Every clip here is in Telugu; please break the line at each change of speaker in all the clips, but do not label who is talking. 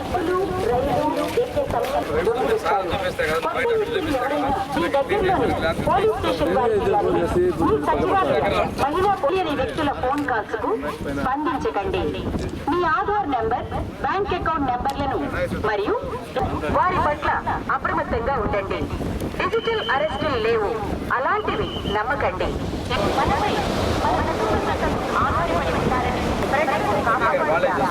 బస్సులు రైలు ఎక్కే సమయం మీ దగ్గరలోని పోలీస్ స్టేషన్ వారికి మీ సచివాలయం మహిళా పోలియని వ్యక్తుల ఫోన్ కాల్స్కు స్పందించకండి మీ ఆధార్ నెంబర్ బ్యాంక్ అకౌంట్ నెంబర్లను మరియు వారి పట్ల అప్రమత్తంగా ఉండండి డిజిటల్ అరెస్టులు లేవు అలాంటివి నమ్మకండి మనపై మన ఆధారపడి ఉంటారని ప్రజలు కాపాడుతారా?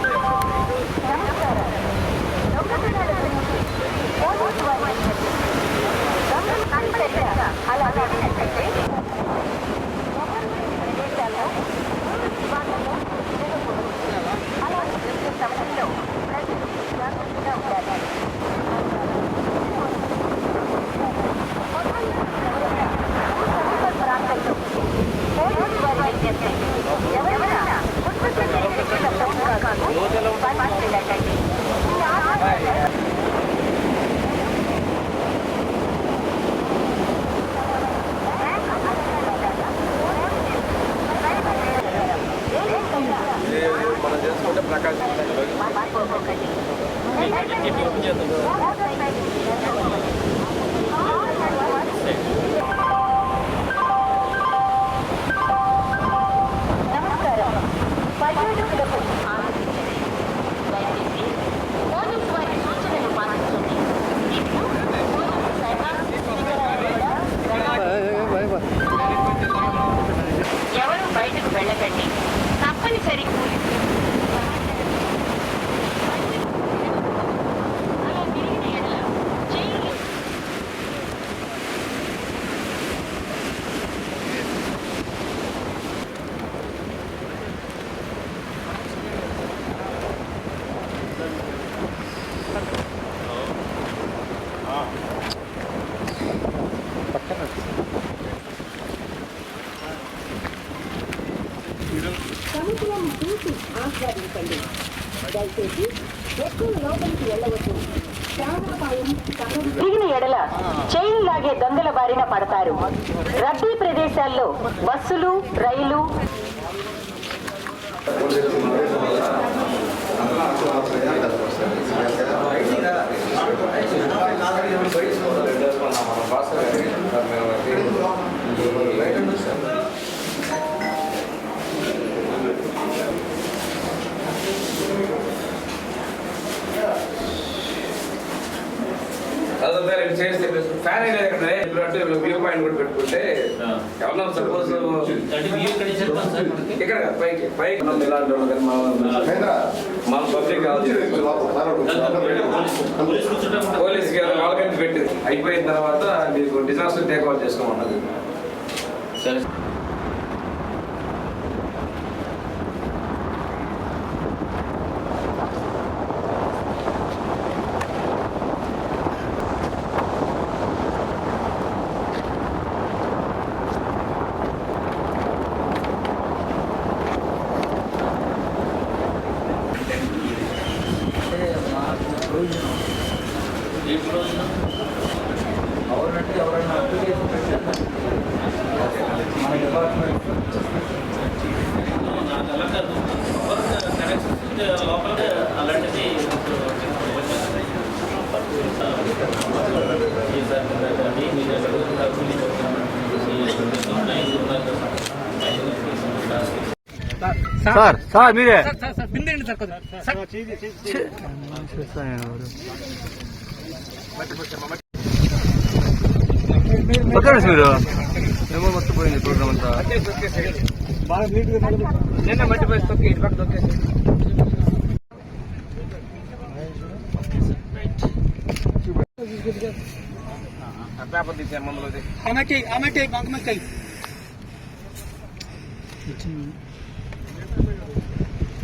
заказе. ఆస్వాదించండి దయచేసి ఎక్కువ లోపలికి వెళ్ళవద్దు. ప్రాణాపాయం తిరిగిన ఎడల చైన్ లాగే దొంగల బారిన పడతారు. రద్దీ ప్రదేశాల్లో బస్సులు రైలు
రెండు చేస్తే ఫ్యాన్ అనేది ఇప్పుడు అంటే వ్యూ పాయింట్ కూడా పెట్టుకుంటే ఎవరన్నా సపోజ్
ఇక్కడ
పైకి పైకి మనం ఇలాంటి మన మన పబ్లిక్
పోలీస్
వాళ్ళకైతే పెట్టింది. అయిపోయిన తర్వాత మీకు డిజాస్టర్ టేక్ ఓవర్ చేసుకోమన్నది.
సరే. ఇప్పుడు
గవర్నమెంట్ ఎవరైనా అప్లికేషన్ పెట్టారు మన డిపార్ట్మెంట్
లోపల అలాంటిది సార్ సార్ మీరే
సార్ సార్ మీరే పక్కన మీరు ఏమో మొత్తం పోయింది ప్రోగ్రామ్ అంతా
నిన్న మట్టి పోయి తొక్కి ఇటు పక్క తొక్కేసి పేపర్ తీసే మందులు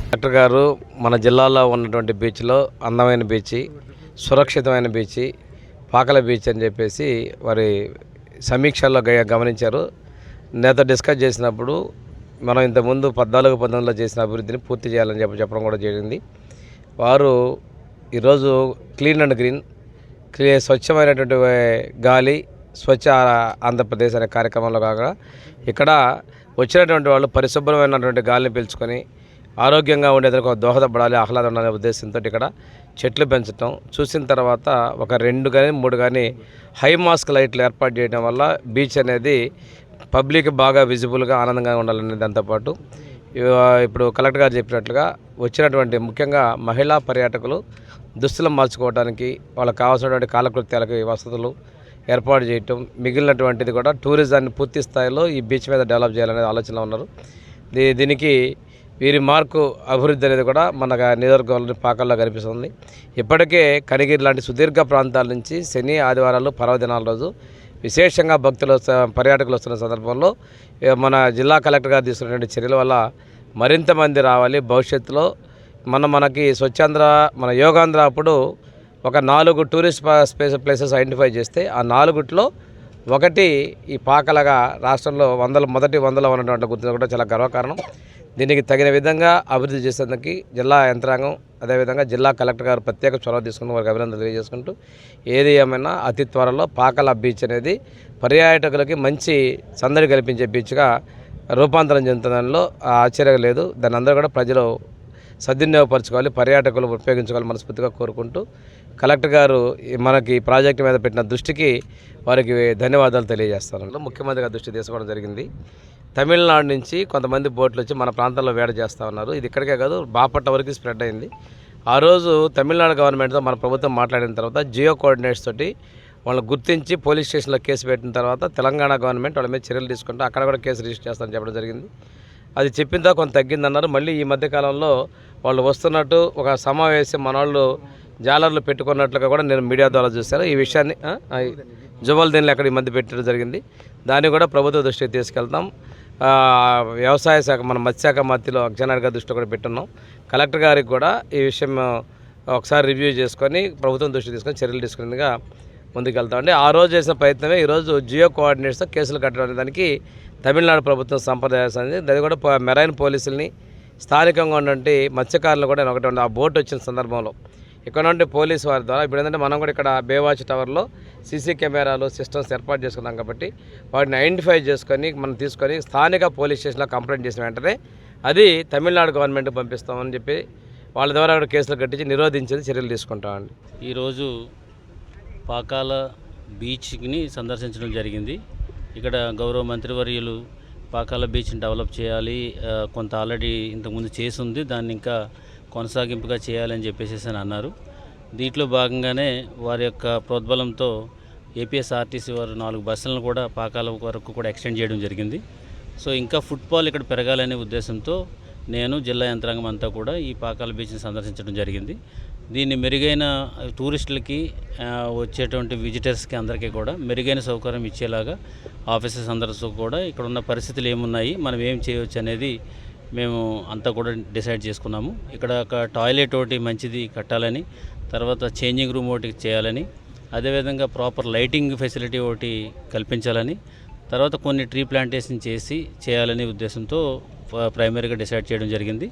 కలెక్టర్ గారు మన జిల్లాలో ఉన్నటువంటి బీచ్లో అందమైన బీచ్ సురక్షితమైన బీచ్ పాకల బీచ్ అని చెప్పేసి వారి సమీక్షల్లో గ- గమనించారు. నేత డిస్కస్ చేసినప్పుడు మనం ఇంతకుముందు పద్నాలుగు పంతొమ్మిదిలో చేసిన అభివృద్ధిని పూర్తి చేయాలని చెప్పి చెప్పడం కూడా జరిగింది. వారు ఈరోజు క్లీన్ అండ్ గ్రీన్ స్వచ్ఛమైనటువంటి గాలి స్వచ్ఛ ఆంధ్రప్రదేశ్ అనే కార్యక్రమంలో కాక ఇక్కడ వచ్చినటువంటి వాళ్ళు పరిశుభ్రమైనటువంటి గాలిని పీల్చుకొని ఆరోగ్యంగా ఉండేందుకు ఒక దోహదపడాలి ఆహ్లాదం ఉండాలనే ఉద్దేశంతో ఇక్కడ చెట్లు పెంచడం చూసిన తర్వాత ఒక రెండు కానీ మూడు కానీ హై మాస్క్ లైట్లు ఏర్పాటు చేయడం వల్ల బీచ్ అనేది పబ్లిక్ బాగా విజిబుల్గా ఆనందంగా ఉండాలనే దాంతోపాటు ఇప్పుడు కలెక్టర్ గారు చెప్పినట్లుగా వచ్చినటువంటి ముఖ్యంగా మహిళా పర్యాటకులు దుస్తులు మార్చుకోవడానికి వాళ్ళకి కావాల్సినటువంటి కాలకృత్యాలకి వసతులు ఏర్పాటు చేయటం మిగిలినటువంటిది కూడా టూరిజాన్ని పూర్తి స్థాయిలో ఈ బీచ్ మీద డెవలప్ చేయాలనే ఆలోచన ఉన్నారు. దీ- దీనికి వీరి మార్కు అభివృద్ధి అనేది కూడా మన నియోజకవర్గంలోని పాకల్లో కనిపిస్తుంది. ఇప్పటికే కనిగిరి లాంటి సుదీర్ఘ ప్రాంతాల నుంచి శని ఆదివారాలు పర్వదినాల రోజు విశేషంగా భక్తులు వస్త- పర్యాటకులు వస్తున్న సందర్భంలో మన జిల్లా కలెక్టర్ గారు తీసుకున్నటువంటి చర్యల వల్ల మరింత మంది రావాలి. భవిష్యత్తులో మన మనకి స్వచ్ఛాంధ్ర మన యోగాంధ్ర అప్పుడు ఒక నాలుగు టూరిస్ట్ స్పేస్ ప్లేసెస్ ఐడెంటిఫై చేస్తే ఆ నాలుగుట్లో ఒకటి ఈ పాకలగా రాష్ట్రంలో వందల మొదటి వందల ఉన్నటువంటి గుర్తు కూడా చాలా గర్వకారణం. దీనికి తగిన విధంగా అభివృద్ధి చేసేందుకు జిల్లా యంత్రాంగం అదేవిధంగా జిల్లా కలెక్టర్ గారు ప్రత్యేక చొరవ తీసుకుని వారికి అభినందనలు తెలియజేసుకుంటూ ఏది ఏమైనా అతి త్వరలో పాకల బీచ్ అనేది పర్యాటకులకి మంచి సందడి కల్పించే బీచ్గా రూపాంతరం చెందుతుందనిలో ఆశ్చర్యం లేదు. దాన్ని అందరూ కూడా ప్రజలు సద్వినియోగపరచుకోవాలి పర్యాటకులు ఉపయోగించుకోవాలి మనస్ఫూర్తిగా కోరుకుంటూ కలెక్టర్ గారు ఈ మనకి ప్రాజెక్టు మీద పెట్టిన దృష్టికి వారికి ధన్యవాదాలు తెలియజేస్తాను. ముఖ్యమంత్రిగా దృష్టి తీసుకోవడం జరిగింది. తమిళనాడు నుంచి కొంతమంది బోట్లు వచ్చి మన ప్రాంతంలో వేడ చేస్తూ ఉన్నారు. ఇది ఇక్కడికే కాదు బాపట్ల వరకు స్ప్రెడ్ అయింది. ఆ రోజు తమిళనాడు గవర్నమెంట్తో మన ప్రభుత్వం మాట్లాడిన తర్వాత జియో కోఆర్డినేట్స్ తోటి వాళ్ళని గుర్తించి పోలీస్ స్టేషన్లో కేసు పెట్టిన తర్వాత తెలంగాణ గవర్నమెంట్ వాళ్ళ మీద చర్యలు తీసుకుంటూ అక్కడ కూడా కేసు రిజిస్టర్ చేస్తామని చెప్పడం జరిగింది. అది చెప్పిన తర్వాత కొంత తగ్గిందన్నారు. మళ్ళీ ఈ మధ్యకాలంలో వాళ్ళు వస్తున్నట్టు ఒక సమావేశం మన వాళ్ళు జాలర్లు పెట్టుకున్నట్లుగా కూడా నేను మీడియా ద్వారా చూశాను. ఈ విషయాన్ని జువల్ దీనిలో అక్కడ ఈ మధ్య పెట్టడం జరిగింది. దాన్ని కూడా ప్రభుత్వ దృష్టికి తీసుకెళ్తాం. వ్యవసాయ శాఖ మన మత్స్యశాఖ మధ్యలో అక్షనాయుడు గారి దృష్టి కూడా పెట్టున్నాం. కలెక్టర్ గారికి కూడా ఈ విషయం ఒకసారి రివ్యూ చేసుకొని ప్రభుత్వం దృష్టి తీసుకొని చర్యలు తీసుకునేందుగా ముందుకెళ్తాం ఆ రోజు చేసిన ప్రయత్నమే ఈరోజు జియో కోఆర్డినేట్స్తో కేసులు కట్టడం దానికి తమిళనాడు ప్రభుత్వం సంప్రదాయించింది అది కూడా మెరైన్ పోలీసుల్ని స్థానికంగా ఉన్నటువంటి మత్స్యకారులు కూడా ఒకటి ఆ బోట్ వచ్చిన సందర్భంలో ఇక్కడ నుండి పోలీసు వారి ద్వారా ఇప్పుడు ఏంటంటే మనం కూడా ఇక్కడ బేవాచ్ టవర్లో సీసీ కెమెరాలు సిస్టమ్స్ ఏర్పాటు చేసుకున్నాం కాబట్టి వాటిని ఐడెంటిఫై చేసుకొని మనం తీసుకొని స్థానిక పోలీస్ స్టేషన్లో కంప్లైంట్ చేసిన వెంటనే అది తమిళనాడు గవర్నమెంట్ పంపిస్తామని చెప్పి వాళ్ళ ద్వారా కూడా కేసులు కట్టించి నిరోధించేది చర్యలు తీసుకుంటామండి.
ఈరోజు పాకాల బీచ్ని సందర్శించడం జరిగింది. ఇక్కడ గౌరవ మంత్రివర్యులు పాకాల బీచ్ని డెవలప్ చేయాలి కొంత ఆల్రెడీ ఇంతకుముందు చేసి ఉంది. దాన్ని ఇంకా కొనసాగింపుగా చేయాలని చెప్పేసి అని అన్నారు. దీంట్లో భాగంగానే వారి యొక్క ప్రోద్బలంతో ఏపీఎస్ఆర్టీసీ వారు నాలుగు బస్సులను కూడా పాకాల వరకు కూడా ఎక్స్టెండ్ చేయడం జరిగింది. సో ఇంకా ఫుట్బాల్ ఇక్కడ పెరగాలనే ఉద్దేశంతో నేను జిల్లా యంత్రాంగం అంతా కూడా ఈ పాకాల బీచ్ని సందర్శించడం జరిగింది. దీన్ని మెరుగైన టూరిస్టులకి వచ్చేటువంటి విజిటర్స్కి అందరికీ కూడా మెరుగైన సౌకర్యం ఇచ్చేలాగా ఆఫీసర్స్ అందరితో కూడా ఇక్కడ ఉన్న పరిస్థితులు ఏమున్నాయి మనం ఏం చేయవచ్చు అనేది మేము అంతా కూడా డిసైడ్ చేసుకున్నాము. ఇక్కడ ఒక టాయిలెట్ ఒకటి మంచిది కట్టాలని తర్వాత చేంజింగ్ రూమ్ ఒకటి చేయాలని అదేవిధంగా ప్రాపర్ లైటింగ్ ఫెసిలిటీ ఒకటి కల్పించాలని తర్వాత కొన్ని ట్రీ ప్లాంటేషన్ చేసి చేయాలనే ఉద్దేశంతో ప్రైమరీగా డిసైడ్ చేయడం జరిగింది.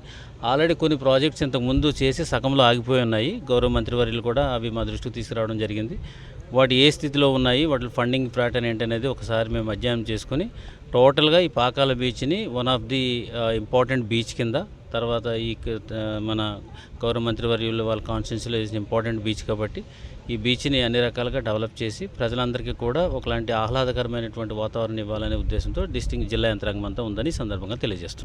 ఆల్రెడీ కొన్ని ప్రాజెక్ట్స్ ఇంతకు ముందు చేసి సగంలో ఆగిపోయి ఉన్నాయి. గౌరవ మంత్రివర్యులు కూడా అవి మా దృష్టికి తీసుకురావడం జరిగింది. వాటి ఏ స్థితిలో ఉన్నాయి వాటి ఫండింగ్ ప్యాటర్న్ ఏంటనేది ఒకసారి మేము అధ్యయనం చేసుకుని టోటల్గా ఈ Pakala బీచ్ని one of the important beach కింద తర్వాత ఈ మన గౌరవ మంత్రివర్యులు వాళ్ళ కాన్స్టిట్యున్సీలో ఇంపార్టెంట్ బీచ్ కాబట్టి ఈ బీచ్ని అన్ని రకాలుగా డెవలప్ చేసి ప్రజలందరికీ కూడా ఒకలాంటి ఆహ్లాదకరమైనటువంటి వాతావరణం ఇవ్వాలనే ఉద్దేశంతో డిస్టింగ్ జిల్లా యంత్రాంగం అంతా ఉందని సందర్భంగా తెలియజేస్తున్నాను